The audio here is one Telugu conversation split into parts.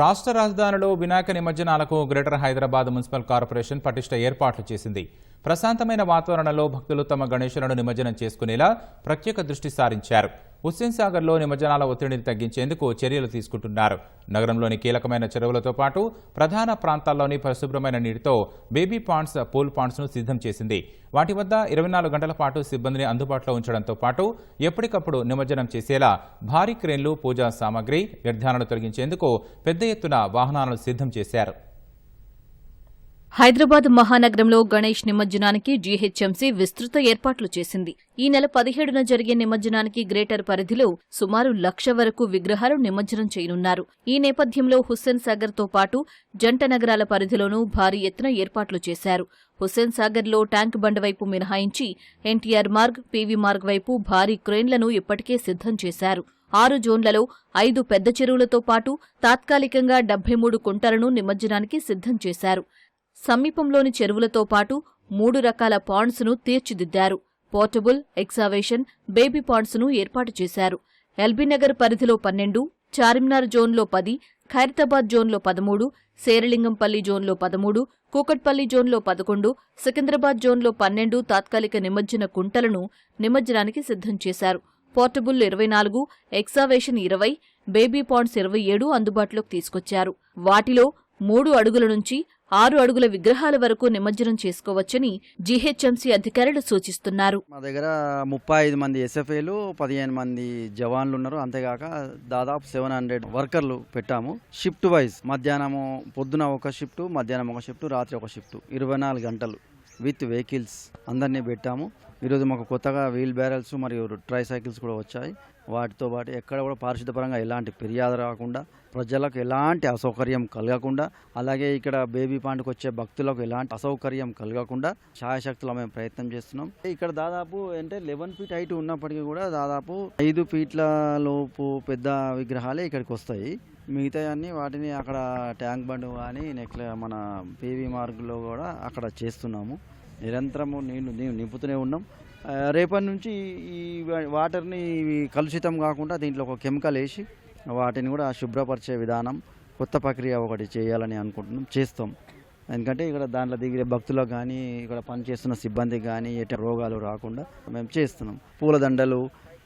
రాష్ట్ర రాజధానిలో వినాయక నిమజ్జనాలకు గ్రేటర్ హైదరాబాద్ మున్సిపల్ కార్పొరేషన్ పటిష్ట ఏర్పాట్లు చేసింది. ప్రశాంతమైన వాతావరణంలో భక్తులు తమ గణేశులను నిమజ్జనం చేసుకునేలా ప్రత్యేక దృష్టి సారించారు. హుస్సేన్ సాగర్లో నిమజ్జనాల ఒత్తిడిని తగ్గించేందుకు చర్యలు తీసుకుంటున్నారు. నగరంలోని కీలకమైన చెరువులతో పాటు ప్రధాన ప్రాంతాల్లోని పరిశుభ్రమైన నీటితో బేబీ పాండ్స్ పూల్ పాండ్స్ను సిద్ధం చేసింది. వాటి వద్ద ఇరవై నాలుగు గంటల పాటు సిబ్బందిని అందుబాటులో ఉంచడంతో పాటు ఎప్పటికప్పుడు నిమజ్జనం చేసేలా భారీ క్రేన్లు పూజా సామాగ్రి వ్యర్థాలను తొలగించేందుకు పెద్ద ఎత్తున వాహనాలను సిద్ధం చేశారు. హైదరాబాద్ మహానగరంలో గణేష్ నిమజ్జనానికి జీహెచ్ఎంసీ విస్తృత ఏర్పాట్లు చేసింది. ఈ నెల పదిహేడున జరిగే నిమజ్జనానికి గ్రేటర్ పరిధిలో సుమారు లక్ష వరకు విగ్రహాలు నిమజ్జనం చేయనున్నారు. ఈ నేపథ్యంలో హుస్సేన్ సాగర్తో పాటు జంట నగరాల పరిధిలోనూ భారీ ఎత్తున ఏర్పాట్లు చేశారు. హుస్సేన్ సాగర్లో ట్యాంక్ బండ్ వైపు మినహాయించి ఎన్టీఆర్ మార్గ్ పీవీ మార్గ్ వైపు భారీ క్రేన్లను ఇప్పటికే సిద్ధం చేశారు. ఆరు జోన్లలో ఐదు పెద్ద చెరువులతో పాటు తాత్కాలికంగా డెబ్బై మూడు కుంటలను నిమజ్జనానికి సిద్ధం చేశారు. సమీపంలోని చెరువులతో పాటు మూడు రకాల పాండ్స్ను తీర్చిదిద్దారు. పోర్టబుల్ ఎక్సావేషన్ బేబీ పాండ్స్ను ఏర్పాటు చేశారు. ఎల్బీనగర్ పరిధిలో పన్నెండు చార్మినార్ జోన్లో పది ఖైరతాబాద్ జోన్లో పదమూడు శేరలింగంపల్లి జోన్లో పదమూడు కూకట్పల్లి జోన్లో పదకొండు సికింద్రాబాద్ జోన్లో పన్నెండు తాత్కాలిక నిమజ్జన కుంటలను నిమజ్జనానికి సిద్ధం చేశారు. పోర్టబుల్ ఇరవై నాలుగు ఎక్సావేషన్ ఇరవై బేబీ పాండ్స్ ఇరవై ఏడు అందుబాటులోకి తీసుకొచ్చారు. వాటిలో మూడు అడుగుల నుంచి ఆరు అడుగుల విగ్రహాల వరకు నిమజ్జనం చేసుకోవచ్చని జీహెచ్ఎంసీ అధికారులు సూచిస్తున్నారు. మా దగ్గర ముప్పై ఐదు మంది ఎస్ఎఫ్ఏలు పదిహేను మంది జవాన్లు ఉన్నారు. అంతేకాక దాదాపు సెవెన్ హండ్రెడ్ వర్కర్లు పెట్టాము. షిఫ్ట్ వైజ్ మధ్యాహ్నము పొద్దున ఒక షిఫ్ట్ మధ్యాహ్నం ఒక షిఫ్ట్ రాత్రి ఒక షిఫ్ట్. ఇరవై నాలుగు గంటలు విత్ వెహికల్స్ అందరినీ పెట్టాము. ఈరోజు మాకు కొత్తగా వీల్ బ్యారెల్స్ మరియు ట్రై సైకిల్స్ కూడా వచ్చాయి. వాటితో పాటు ఎక్కడ కూడా పారిశుద్ధపరంగా ఎలాంటి ఫిర్యాదు రాకుండా ప్రజలకు ఎలాంటి అసౌకర్యం కలగకుండా అలాగే ఇక్కడ బేబీ పాండ్కి వచ్చే భక్తులకు ఎలాంటి అసౌకర్యం కలగకుండా ఛాయశక్తులు మేము ప్రయత్నం చేస్తున్నాం. ఇక్కడ దాదాపు అంటే లెవెన్ ఫీట్ హైట్ ఉన్నప్పటికీ కూడా దాదాపు ఐదు ఫీట్ల లోపు పెద్ద విగ్రహాలే ఇక్కడికి వస్తాయి. మిగతా అన్ని వాటిని అక్కడ ట్యాంక్ బండ్ కానీ నెక్లే మన పీవీ మార్గులో కూడా అక్కడ చేస్తున్నాము. నిరంతరము నీళ్ళు నీళ్ళు నింపుతూనే ఉన్నాం. రేపటి నుంచి ఈ వాటర్ని ఇవి కలుషితం కాకుండా దీంట్లో ఒక కెమికల్ వేసి వాటిని కూడా శుభ్రపరిచే విధానం కొత్త ప్రక్రియ ఒకటి చేయాలని అనుకుంటున్నాం చేస్తాం. ఎందుకంటే ఇక్కడ దాంట్లో దిగిరే భక్తులకు కానీ ఇక్కడ పనిచేస్తున్న సిబ్బందికి కానీ ఎటు రోగాలు రాకుండా మేము చేస్తున్నాం. పూలదండలు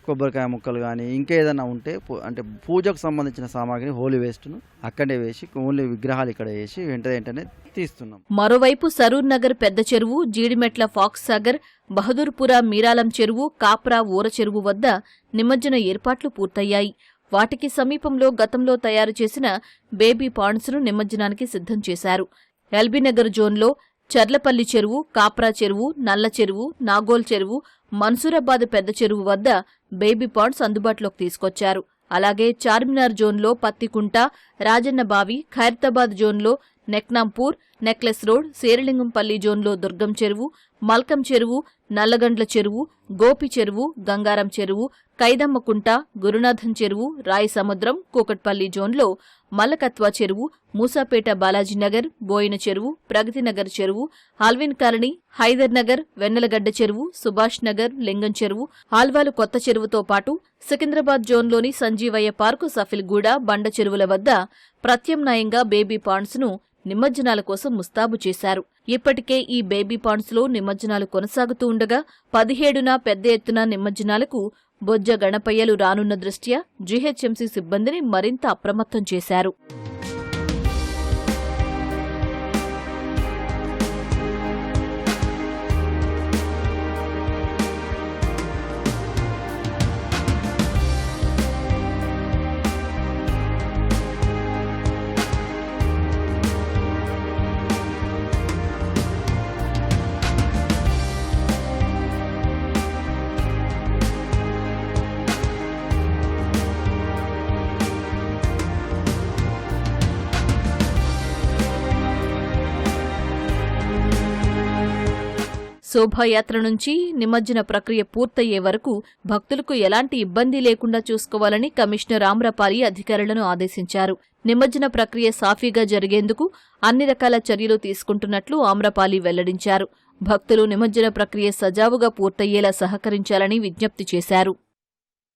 కొబ్బరికాయ ముక్కలు కానీ ఇంకేదైనా ఉంటే పూ- అంటే పూజకు సంబంధించిన సామాగ్రిని హోలీ వేస్ట్ను అక్కడే వేసి ఓన్లీ విగ్రహాలు ఇక్కడ వేసి వెంట వెంటనే తీస్తున్నాం. మరోవైపు సరూర్ నగర్ పెద్ద చెరువు జీడిమెట్ల ఫాక్స్ సాగర్ బహదూర్పుర మీరాలం చెరువు కాప్రా ఊర చెరువు వద్ద నిమజ్జన ఏర్పాట్లు పూర్తయ్యాయి. వాటికి సమీపంలో గతంలో తయారు చేసిన బేబీ పాండ్స్ను నిమజ్జనానికి సిద్ధం చేశారు. ఎల్బీనగర్ జోన్లో చర్లపల్లి చెరువు కాప్రా చెరువు నల్ల చెరువు నాగోల్ చెరువు మన్సూరాబాద్ పెద్ద చెరువు వద్ద బేబీ పాండ్స్ అందుబాటులోకి తీసుకొచ్చారు. అలాగే చార్మినార్ జోన్లో పత్తికుంట రాజన్న బావి ఖైరతాబాద్ జోన్లో నెక్నాంపూర్ నెక్లెస్ రోడ్ శేరలింగంపల్లి జోన్లో దుర్గం చెరువు మల్కం చెరువు నల్లగండ్ల చెరువు గోపి చెరువు గంగారం చెరువు కైదమ్మకుంట గురునాథం చెరువు రాయి సముద్రం కూకట్పల్లి జోన్లో మల్లకత్వా చెరువు మూసాపేట బాలాజీనగర్ బోయిన చెరువు ప్రగతినగర్ చెరువు ఆల్విన్ కాలనీ హైదర్ నగర్ వెన్నెలగడ్డ చెరువు సుభాష్ నగర్ లింగం చెరువు ఆల్వాలు కొత్త చెరువుతో పాటు సికింద్రాబాద్ జోన్లోని సంజీవయ్య పార్కు సఫిల్గూడ బండ చెరువుల వద్ద ప్రత్యామ్నాయంగా బేబీ పాండ్స్ను నిమజ్జనాల కోసం ముస్తాబు చేశారు. ఇప్పటికే ఈ బేబీ పాండ్స్లో నిమజ్జనాలు కొనసాగుతూ ఉండగా పదిహేడున పెద్ద ఎత్తున నిమజ్జనాలకు బొజ్జ గణపయ్యలు రానున్న దృష్ట్యా జీహెచ్ఎంసీ సిబ్బందిని మరింత అప్రమత్తం చేశారు. శోభాయాత్ర నుంచి నిమజ్జన ప్రక్రియ పూర్తయ్యే వరకు భక్తులకు ఎలాంటి ఇబ్బంది లేకుండా చూసుకోవాలని కమిషనర్ ఆమ్రపాలి అధికారులను ఆదేశించారు. నిమజ్జన ప్రక్రియ సాఫీగా జరిగేందుకు అన్ని రకాల చర్యలు తీసుకుంటున్నట్లు ఆమ్రపాలి వెల్లడించారు. భక్తులు నిమజ్జన ప్రక్రియ సజావుగా పూర్తయ్యేలా సహకరించాలని విజ్ఞప్తి చేశారు.